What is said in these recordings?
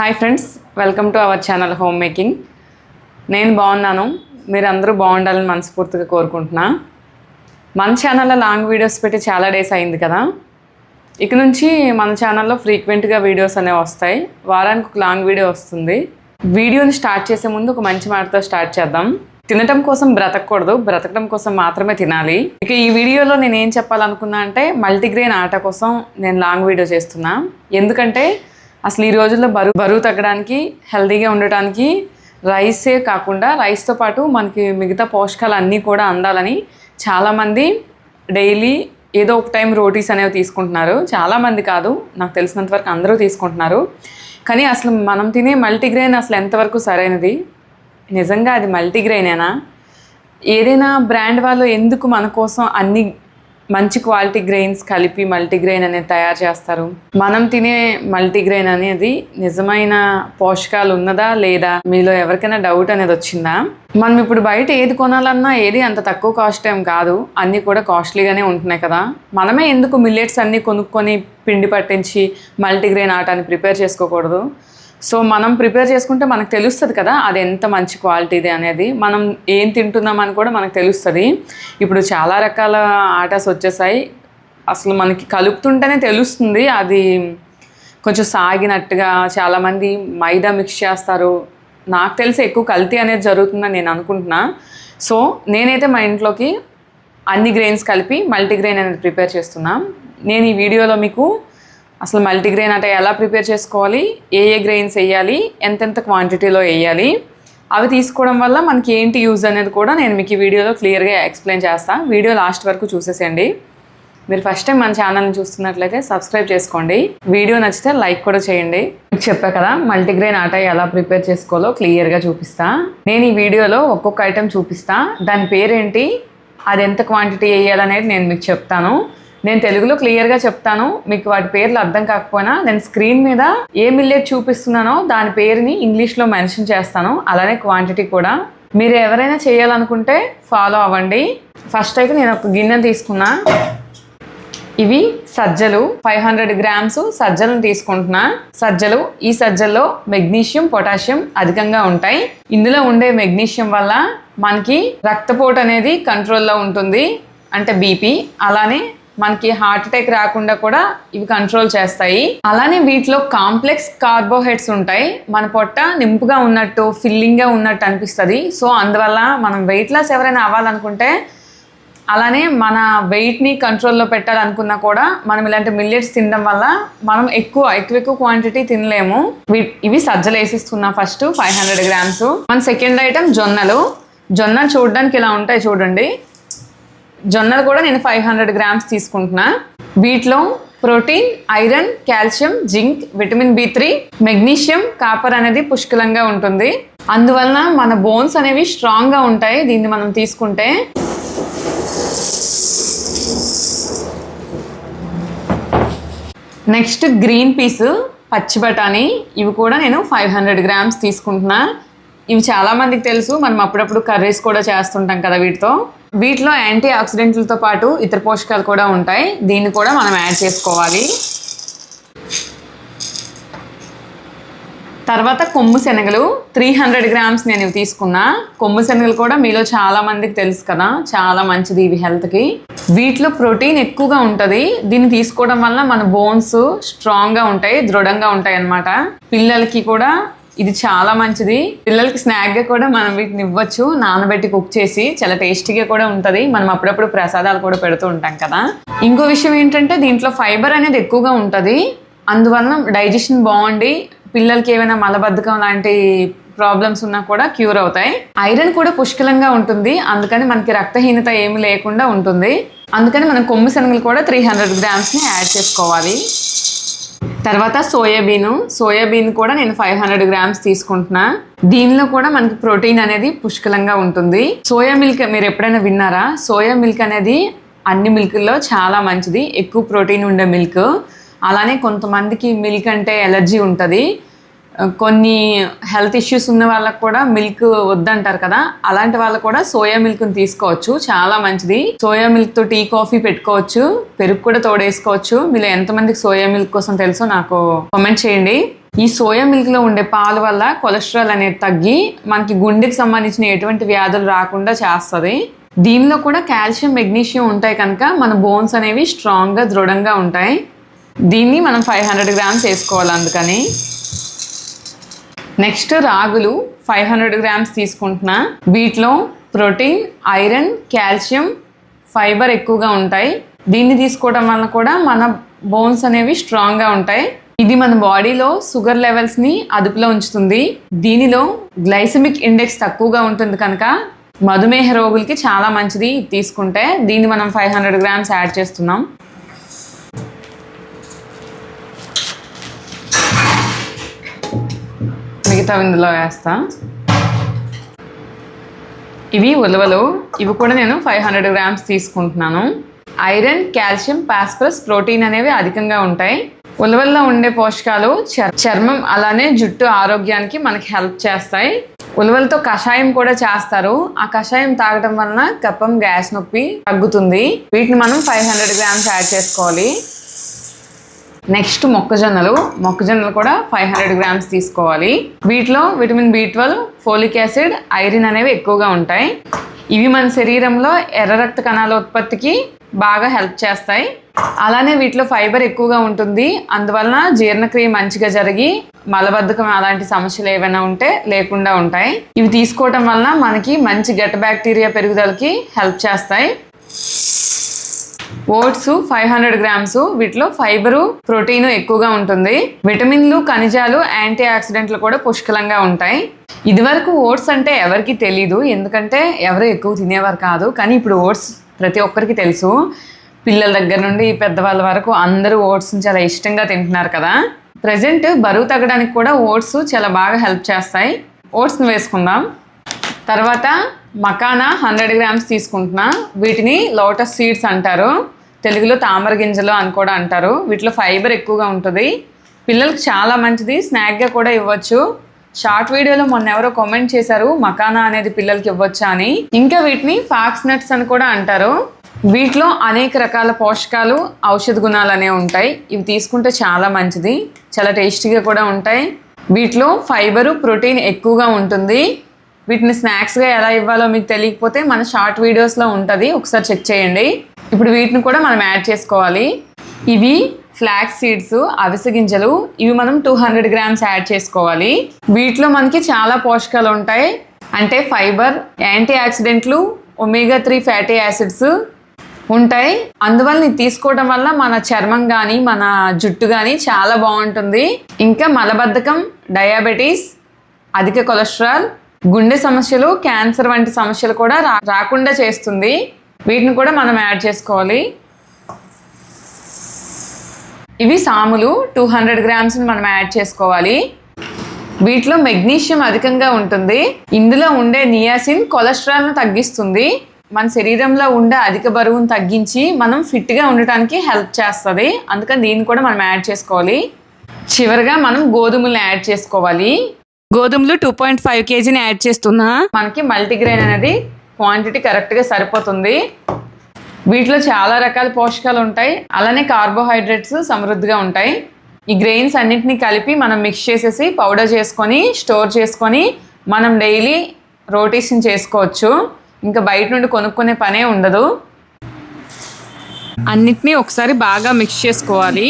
Hi friends welcome to our channel home making నేను బాగున్నాను. మీరు అందరూ బాగుండాలని మనస్ఫూర్తిగా కోరుకుంటున్నా. మన ఛానల్లో లాంగ్ వీడియోస్ పెట్టి చాలా డేస్ అయింది కదా. ఇక నుంచి మన ఛానల్లో ఫ్రీక్వెంట్గా వీడియోస్ అనేవి వస్తాయి. వారానికి ఒక లాంగ్ వీడియో వస్తుంది. వీడియోని స్టార్ట్ చేసే ముందు ఒక మంచి మాటతో స్టార్ట్ చేద్దాం. తినటం కోసం బ్రతకూడదు. బ్రతకడం కోసం మాత్రమే తినాలి. ఇక ఈ వీడియోలో నేను ఏం చెప్పాలనుకున్నా అంటే మల్టీగ్రెయిన్ ఆట కోసం నేను లాంగ్ వీడియో చేస్తున్నా. ఎందుకంటే అసలు ఈ రోజుల్లో బరువు బరువు తగ్గడానికి హెల్తీగా ఉండటానికి రైసే కాకుండా రైస్తో పాటు మనకి మిగతా పోషకాలు అన్నీ కూడా అందాలని చాలామంది డైలీ ఏదో ఒక టైం రోటీస్ అనేవి తీసుకుంటున్నారు. చాలామంది కాదు నాకు తెలిసినంత వరకు అందరూ తీసుకుంటున్నారు. కానీ అసలు మనం తినే మల్టీగ్రెయిన్ అసలు ఎంతవరకు సరైనది? నిజంగా అది మల్టీగ్రెయినేనా ఏదైనా బ్రాండ్ వాళ్ళు ఎందుకు మన కోసం అన్ని మంచి క్వాలిటీ గ్రెయిన్స్ కలిపి మల్టీగ్రెయిన్ అనేది తయారు చేస్తారు. మనం తినే మల్టీగ్రెయిన్ అనేది నిజమైన పోషకాలు ఉన్నదా లేదా మీలో ఎవరికైనా డౌట్ అనేది వచ్చిందా? మనం ఇప్పుడు బయట ఏది కొనాలన్నా ఏది అంత తక్కువ కాస్ట్ ఏం కాదు. అన్నీ కూడా కాస్ట్లీగానే ఉంటున్నాయి కదా. మనమే ఎందుకు మిల్లెట్స్ అన్నీ కొనుక్కొని పిండి పట్టించి మల్టీగ్రెయిన్ ఆటాన్ని ప్రిపేర్ చేసుకోకూడదు? సో మనం ప్రిపేర్ చేసుకుంటే మనకు తెలుస్తుంది కదా అది ఎంత మంచి క్వాలిటీది అనేది. మనం ఏం తింటున్నామని కూడా మనకు తెలుస్తుంది. ఇప్పుడు చాలా రకాల ఆటాస్ వచ్చేసాయి. అసలు మనకి కలుపుతుంటేనే తెలుస్తుంది అది కొంచెం సాగినట్టుగా చాలామంది మైదా మిక్స్ చేస్తారు. నాకు తెలిసి ఎక్కువ కల్తీ అనేది జరుగుతుందని నేను అనుకుంటున్నా. సో నేనైతే మా ఇంట్లోకి అన్ని గ్రెయిన్స్ కలిపి మల్టీగ్రెయిన్ అనేది ప్రిపేర్ చేస్తున్నా. నేను ఈ వీడియోలో మీకు అసలు మల్టీగ్రెయిన్ అంటే ఎలా ప్రిపేర్ చేసుకోవాలి? ఏ ఏ గ్రెయిన్స్ వేయాలి? ఎంతెంత క్వాంటిటీలో వేయాలి? అవి తీసుకోవడం వల్ల మనకి ఏంటి యూజ్ అనేది కూడా నేను మీకు ఈ వీడియోలో క్లియర్గా ఎక్స్ప్లెయిన్ చేస్తాను వీడియో లాస్ట్ వరకు చూసేసేయండి. మీరు ఫస్ట్ టైం మన ఛానల్ని చూస్తున్నట్లయితే సబ్స్క్రైబ్ చేసుకోండి. వీడియో నచ్చితే లైక్ కూడా చేయండి. మీకు చెప్పా కదా మల్టీగ్రెయిన్ ఆట ఎలా ప్రిపేర్ చేసుకోవాలో క్లియర్గా చూపిస్తా. నేను ఈ వీడియోలో ఒక్కొక్క ఐటెం చూపిస్తా. దాని పేరేంటి? అది ఎంత క్వాంటిటీ వేయాలనేది నేను మీకు చెప్తాను. నేను తెలుగులో క్లియర్గా చెప్తాను. మీకు వాటి పేర్లు అర్థం కాకపోయినా నేను స్క్రీన్ మీద ఏ మిల్లెట్ చూపిస్తున్నానో దాని పేరుని ఇంగ్లీష్లో మెన్షన్ చేస్తాను. అలానే క్వాంటిటీ కూడా. మీరు ఎవరైనా చేయాలనుకుంటే ఫాలో అవ్వండి. ఫస్ట్ అయితే నేను ఒక గిన్నె తీసుకున్నా. ఇవి సజ్జలు. ఫైవ్ హండ్రెడ్ గ్రామ్స్ సజ్జలను తీసుకుంటున్నా. సజ్జలు ఈ సజ్జల్లో మెగ్నీషియం పొటాషియం అధికంగా ఉంటాయి. ఇందులో ఉండే మెగ్నీషియం వల్ల మనకి రక్తపోటు అనేది కంట్రోల్లో ఉంటుంది. అంటే బీపీ అలానే మనకి హార్ట్ అటాక్ రాకుండా కూడా ఇవి కంట్రోల్ చేస్తాయి. అలానే వీటిలో కాంప్లెక్స్ కార్బోహైడ్రేట్స్ ఉంటాయి. మన పొట్ట నింపుగా ఉన్నట్టు ఫిల్లింగ్గా ఉన్నట్టు అనిపిస్తుంది. సో అందువల్ల మనం వెయిట్ లాస్ ఎవరైనా అవ్వాలనుకుంటే అలానే మన వెయిట్ని కంట్రోల్లో పెట్టాలనుకున్నా కూడా మనం ఇలాంటి మిల్లెట్స్ తినడం వల్ల మనం ఎక్కువ ఎక్కువ ఎక్కువ క్వాంటిటీ తినలేము. ఇవి సజ్జలు వేసిస్తున్నా ఫస్ట్ ఫైవ్ హండ్రెడ్ గ్రామ్స్ మన సెకండ్ ఐటమ్ జొన్నలు. జొన్న చూడడానికి ఇలా ఉంటాయి చూడండి. జొన్నలు కూడా నేను ఫైవ్ హండ్రెడ్ గ్రామ్స్ తీసుకుంటున్నా. వీటిలో protein iron calcium zinc vitamin B three magnesium copper అనేది పుష్కలంగా ఉంటుంది. అందువలన మన బోన్స్ అనేవి స్ట్రాంగ్గా ఉంటాయి. దీన్ని మనం తీసుకుంటే నెక్స్ట్ గ్రీన్ పీస్ పచ్చి బఠానీ ఇవి కూడా నేను ఫైవ్ హండ్రెడ్ గ్రామ్స్ తీసుకుంటున్నా. ఇవి చాలామందికి తెలుసు. మనం అప్పుడప్పుడు కర్రీస్ కూడా చేస్తుంటాం కదా వీటితో. వీటిలో యాంటీ ఆక్సిడెంట్లతో పాటు ఇతర పోషకాలు కూడా ఉంటాయి. దీన్ని కూడా మనం యాడ్ చేసుకోవాలి. తర్వాత కొమ్ము శనగలు. త్రీ హండ్రెడ్ గ్రామ్స్ నేను ఇవి తీసుకున్నా. కొమ్ము శనగలు కూడా మీలో చాలా మందికి తెలుసు కదా. చాలా మంచిది ఇవి హెల్త్కి వీటిలో ప్రోటీన్ ఎక్కువగా ఉంటుంది. దీన్ని తీసుకోవడం వల్ల మన బోన్స్ స్ట్రాంగ్గా ఉంటాయి దృఢంగా ఉంటాయి అన్నమాట పిల్లలకి కూడా ఇది చాలా మంచిది. పిల్లలకి స్నాక్గా కూడా మనం వీటిని ఇవ్వచ్చు. నానబెట్టి కుక్ చేసి చాలా టేస్టీగా కూడా ఉంటుంది. మనం అప్పుడప్పుడు ప్రసాదాలు కూడా పెడుతూ ఉంటాం కదా. ఇంకో విషయం ఏంటంటే దీంట్లో ఫైబర్ అనేది ఎక్కువగా ఉంటుంది. అందువలన డైజెషన్ బాగుండి పిల్లలకి ఏమైనా మలబద్ధకం లాంటి ప్రాబ్లమ్స్ ఉన్నా కూడా క్యూర్ అవుతాయి. ఐరన్ కూడా పుష్కలంగా ఉంటుంది. అందుకని మనకి రక్తహీనత ఏమి లేకుండా ఉంటుంది. అందుకని మనం కొమ్ము శనగలు కూడా త్రీ హండ్రెడ్ గ్రామ్స్ని యాడ్ చేసుకోవాలి. తర్వాత సోయాబీన్. సోయాబీన్ కూడా నేను ఫైవ్ హండ్రెడ్ గ్రామ్స్ తీసుకుంటున్నా. దీనిలో కూడా మనకి ప్రోటీన్ అనేది పుష్కలంగా ఉంటుంది. సోయా మిల్క్ మీరు ఎప్పుడైనా విన్నారా? సోయా మిల్క్ అనేది అన్ని మిల్క్లో చాలా మంచిది. ఎక్కువ ప్రోటీన్ ఉండే మిల్క్. అలానే కొంతమందికి మిల్క్ అంటే ఎలర్జీ ఉంటుంది. కొన్ని హెల్త్ ఇష్యూస్ ఉన్న వాళ్ళకు కూడా మిల్క్ వద్దంటారు కదా అలాంటి వాళ్ళు కూడా సోయా మిల్క్ని తీసుకోవచ్చు చాలా మంచిది. సోయా మిల్క్తో టీ కాఫీ పెట్టుకోవచ్చు పెరుగు కూడా తోడేసుకోవచ్చు. మీరు ఎంతమందికి సోయా మిల్క్ కోసం తెలుసో నాకు కామెంట్ చేయండి. ఈ సోయా మిల్క్లో ఉండే పాలు వల్ల కొలెస్ట్రాల్ అనేది తగ్గి మనకి గుండెకి సంబంధించిన ఎటువంటి వ్యాధులు రాకుండా చేస్తుంది. దీనిలో కూడా కాల్షియం మెగ్నీషియం ఉంటాయి కనుక మన బోన్స్ అనేవి స్ట్రాంగ్గా దృఢంగా ఉంటాయి. దీన్ని మనం ఫైవ్ హండ్రెడ్ గ్రామ్స్ వేసుకోవాలి అందుకని. నెక్స్ట్ రాగులు ఫైవ్ హండ్రెడ్ గ్రామ్స్ తీసుకుంటున్నా. వీటిలో ప్రోటీన్ ఐరన్ కాల్షియం ఫైబర్ ఎక్కువగా ఉంటాయి. దీన్ని తీసుకోవడం వలన కూడా మన బోన్స్ అనేవి స్ట్రాంగ్గా ఉంటాయి. ఇది మన బాడీలో షుగర్ లెవెల్స్ని అదుపులో ఉంచుతుంది. దీనిలో గ్లైసమిక్ ఇండెక్స్ తక్కువగా ఉంటుంది కనుక మధుమేహ రోగులకి చాలా మంచిది తీసుకుంటే. దీన్ని మనం ఫైవ్ హండ్రెడ్ గ్రామ్స్ యాడ్ చేస్తున్నాం. స్టవ్ ఇందులో వేస్తా. ఇవి ఉలవలు. ఇవి కూడా నేను ఫైవ్ హండ్రెడ్ గ్రామ్స్ తీసుకుంటున్నాను. ఐరన్ కాల్షియం పాస్పరస్ ప్రోటీన్ అనేవి అధికంగా ఉంటాయి. ఉలవల్లో ఉండే పోషకాలు చర్మం అలానే జుట్టు ఆరోగ్యానికి మనకి హెల్ప్ చేస్తాయి. ఉలవలతో కషాయం కూడా చేస్తారు. ఆ కషాయం తాగడం వలన కప్పం గ్యాస్ నొప్పి తగ్గుతుంది. వీటిని మనం ఫైవ్ హండ్రెడ్ గ్రామ్స్ యాడ్ చేసుకోవాలి. నెక్స్ట్ మొక్కజొన్నలు. మొక్కజొన్నలు కూడా ఫైవ్ హండ్రెడ్ గ్రామ్స్ తీసుకోవాలి. వీటిలో vitamin B twelve folic acid iron అనేవి ఎక్కువగా ఉంటాయి. ఇవి మన శరీరంలో ఎర్ర రక్త కణాల ఉత్పత్తికి బాగా హెల్ప్ చేస్తాయి. అలానే వీటిలో ఫైబర్ ఎక్కువగా ఉంటుంది. అందువలన జీర్ణక్రియ మంచిగా జరిగి మలబద్ధకం అలాంటి సమస్యలు ఏవైనా ఉంటే లేకుండా ఉంటాయి. ఇవి తీసుకోవటం వలన మనకి మంచి గట్ బ్యాక్టీరియా పెరుగుదలకి హెల్ప్ చేస్తాయి. ఓట్స్ ఫైవ్ హండ్రెడ్ గ్రామ్స్ వీటిలో ఫైబరు ప్రోటీన్ ఎక్కువగా ఉంటుంది. విటమిన్లు ఖనిజాలు యాంటీ ఆక్సిడెంట్లు కూడా పుష్కలంగా ఉంటాయి. ఇదివరకు ఓట్స్ అంటే ఎవరికి తెలీదు. ఎందుకంటే ఎవరు ఎక్కువ తినేవారు కాదు. కానీ ఇప్పుడు ఓట్స్ ప్రతి ఒక్కరికి తెలుసు. పిల్లల దగ్గర నుండి పెద్దవాళ్ళ వరకు అందరూ ఓట్స్ని చాలా ఇష్టంగా తింటున్నారు కదా. ప్రజెంట్ బరువు తగ్గడానికి కూడా ఓట్స్ చాలా బాగా హెల్ప్ చేస్తాయి. ఓట్స్ని వేసుకుందాం. తర్వాత మకానా హండ్రెడ్ గ్రామ్స్ తీసుకుంటున్నా. వీటిని లోటస్ సీడ్స్ అంటారు. తెలుగులో తామర గింజలు అని కూడా అంటారు. వీటిలో ఫైబర్ ఎక్కువగా ఉంటుంది. పిల్లలకు చాలా మంచిది. స్నాక్గా కూడా ఇవ్వచ్చు. షార్ట్ వీడియోలో మొన్న ఎవరో కామెంట్ చేశారు మకానా అనేది పిల్లలకి ఇవ్వచ్చా అని. ఇంకా వీటిని ఫాక్స్ నట్స్ అని కూడా అంటారు. వీటిలో అనేక రకాల పోషకాలు ఔషధ గుణాలు అనేవి ఉంటాయి. ఇవి తీసుకుంటే చాలా మంచిది. చాలా టేస్టీగా కూడా ఉంటాయి. వీటిలో ఫైబరు ప్రోటీన్ ఎక్కువగా ఉంటుంది. వీటిని స్నాక్స్గా ఎలా ఇవ్వాలో మీకు తెలియకపోతే మన షార్ట్ వీడియోస్లో ఉంటుంది. ఒకసారి చెక్ చేయండి. ఇప్పుడు వీటిని కూడా మనం యాడ్ చేసుకోవాలి. ఇవి ఫ్లాక్స్ సీడ్స్ అవిసె గింజలు ఇవి మనం టూ హండ్రెడ్ గ్రామ్స్ యాడ్ చేసుకోవాలి. వీటిలో మనకి చాలా పోషకాలు ఉంటాయి. అంటే ఫైబర్ యాంటీ ఆక్సిడెంట్లు ఒమేగా త్రీ ఫ్యాటీ యాసిడ్స్ ఉంటాయి. అందువల్ల ఇది తీసుకోవడం వల్ల మన చర్మం కానీ మన జుట్టు కానీ చాలా బాగుంటుంది. ఇంకా మలబద్ధకం డయాబెటీస్ అధిక కొలెస్ట్రాల్ గుండె సమస్యలు క్యాన్సర్ వంటి సమస్యలు కూడా రా రాకుండా చేస్తుంది. వీటిని కూడా మనం యాడ్ చేసుకోవాలి. ఇవి సాములు టూ హండ్రెడ్ గ్రామ్స్ని మనం యాడ్ చేసుకోవాలి. వీటిలో మెగ్నీషియం అధికంగా ఉంటుంది. ఇందులో ఉండే నియాసిన్ కొలెస్ట్రాల్ను తగ్గిస్తుంది. మన శరీరంలో ఉండే అధిక బరువును తగ్గించి మనం ఫిట్గా ఉండటానికి హెల్ప్ చేస్తుంది. అందుకని దీన్ని కూడా మనం యాడ్ చేసుకోవాలి. చివరిగా మనం గోధుమలను యాడ్ చేసుకోవాలి. గోధుమలు టూ పాయింట్ ఫైవ్ కేజీని యాడ్ చేస్తున్నా. మనకి మల్టీగ్రెయిన్ అనేది క్వాంటిటీ కరెక్ట్గా సరిపోతుంది. వీటిలో చాలా రకాల పోషకాలు ఉంటాయి. అలానే కార్బోహైడ్రేట్స్ సమృద్ధిగా ఉంటాయి. ఈ గ్రెయిన్స్ అన్నిటిని కలిపి మనం మిక్స్ చేసేసి పౌడర్ చేసుకొని స్టోర్ చేసుకొని మనం డైలీ రోటేషన్ చేసుకోవచ్చు. ఇంకా బయట నుండి కొనుక్కునే పనే ఉండదు. అన్నిటినీ ఒకసారి బాగా మిక్స్ చేసుకోవాలి.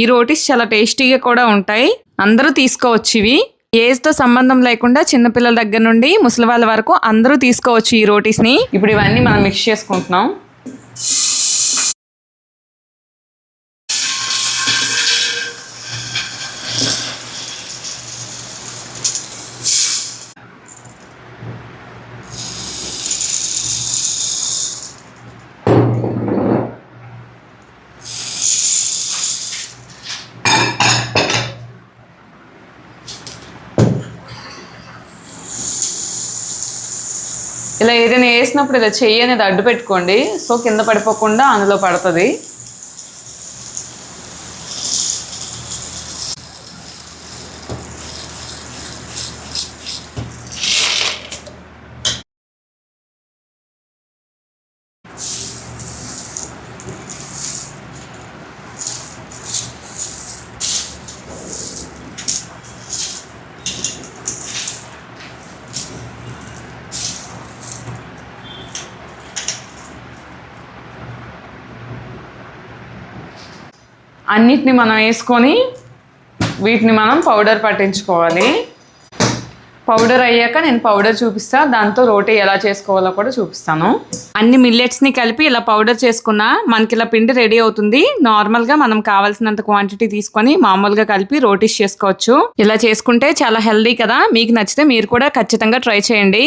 ఈ రోటీస్ చాలా టేస్టీగా కూడా ఉంటాయి. అందరూ తీసుకోవచ్చు ఇవి. ఏజ్తో సంబంధం లేకుండా చిన్నపిల్లల దగ్గర నుండి ముసలి వాళ్ళ వరకు అందరూ తీసుకోవచ్చు ఈ రోటీస్ని. ఇప్పుడు ఇవన్నీ మనం మిక్స్ చేసుకుంటున్నాం. ఇలా ఏదైనా వేసినప్పుడు ఇలా చెయ్యి అనేది అడ్డు పెట్టుకోండి. సో కింద పడిపోకుండా అందులో పడుతుంది. అన్నిటిని మనం వేసుకొని వీటిని మనం పౌడర్ పట్టించుకోవాలి. పౌడర్ అయ్యాక నేను పౌడర్ చూపిస్తా దాంతో రోటీ ఎలా చేసుకోవాలో కూడా చూపిస్తాను. అన్ని మిల్లెట్స్ని కలిపి ఇలా పౌడర్ చేసుకున్నా మనకి ఇలా పిండి రెడీ అవుతుంది. నార్మల్గా మనం కావాల్సినంత క్వాంటిటీ తీసుకొని మామూలుగా కలిపి రోటీస్ చేసుకోవచ్చు. ఇలా చేసుకుంటే చాలా హెల్దీ కదా. మీకు నచ్చితే మీరు కూడా ఖచ్చితంగా ట్రై చేయండి.